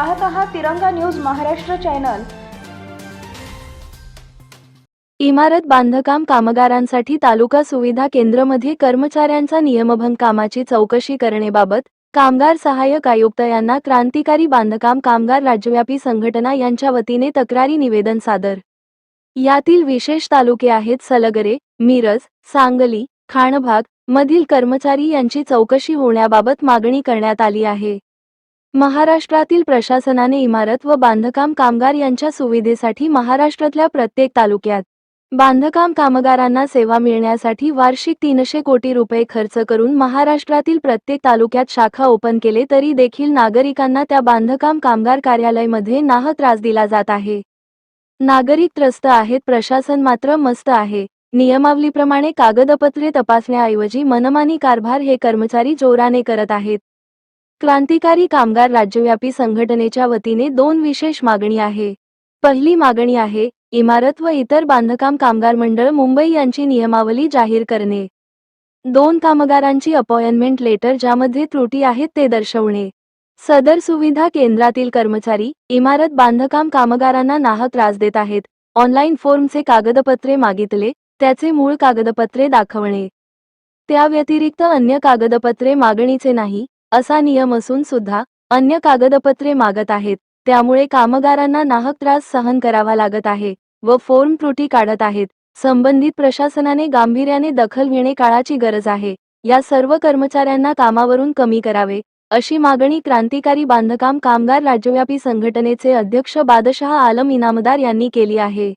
पाहत आहात तिरंगा न्यूज महाराष्ट्र चॅनल. इमारत बांधकाम कामगारांसाठी तालुका सुविधा केंद्रमध्ये कर्मचाऱ्यांचा नियमभंग कामाची चौकशी करणेबाबत कामगार सहाय्यक आयुक्त यांना क्रांतिकारी बांधकाम कामगार राज्यव्यापी संघटना यांच्या वतीने तक्रारी निवेदन सादर. यातील विशेष तालुके आहेत सलगरे मिरज सांगली खाणभाग मधील कर्मचारी यांची चौकशी होण्याबाबत मागणी करण्यात आली आहे. महाराष्ट्रातील प्रशासनाने इमारत व बांधकाम कामगार यांच्या सुविधेसाठी महाराष्ट्रातल्या प्रत्येक तालुक्यात बांधकाम कामगारांना सेवा मिळण्यासाठी वार्षिक तीनशे कोटी रुपये खर्च करून महाराष्ट्रातील प्रत्येक तालुक्यात शाखा ओपन केले तरी देखील नागरिकांना त्या बांधकाम कामगार कार्यालयमध्ये नाहक त्रास दिला जात आहे. नागरिक त्रस्त आहेत प्रशासन मात्र मस्त आहे. नियमावलीप्रमाणे कागदपत्रे तपासण्याऐवजी मनमानी कारभार हे कर्मचारी जोराने करत आहेत. क्रांतिकारी कामगार राज्यव्यापी संघटनेच्या वतीने दोन विशेष मागणी आहे. पहिली मागणी आहे इमारत व इतर बांधकाम कामगार मंडळ मुंबई यांची नियमावली जाहीर करणे. दोन कामगारांची अपॉइंटमेंट लेटर ज्यामध्ये त्रुटी आहेत ते दर्शवणे. सदर सुविधा केंद्रातील कर्मचारी इमारत बांधकाम कामगारांना नाहक त्रास देत आहेत. ऑनलाईन फॉर्मचे कागदपत्रे मागितले त्याचे मूळ कागदपत्रे दाखवणे. त्या व्यतिरिक्त अन्य कागदपत्रे मागणीचे नाही असा नियम असून सुद्धा अन्य कागदपत्रे मागत आहेत. त्यामुळे कामगारांना नाहक त्रास सहन करावा लागत आहे व फॉर्म त्रुटी काढत आहेत. संबंधित प्रशासनाने गांभीर्याने दखल घेणे काळाची गरज आहे. या सर्व कर्मचाऱ्यांना कामावरून कमी करावे अशी मागणी क्रांतिकारी बांधकाम कामगार राज्यव्यापी संघटनेचे अध्यक्ष बादशहा आलम इनामदार यांनी केली आहे.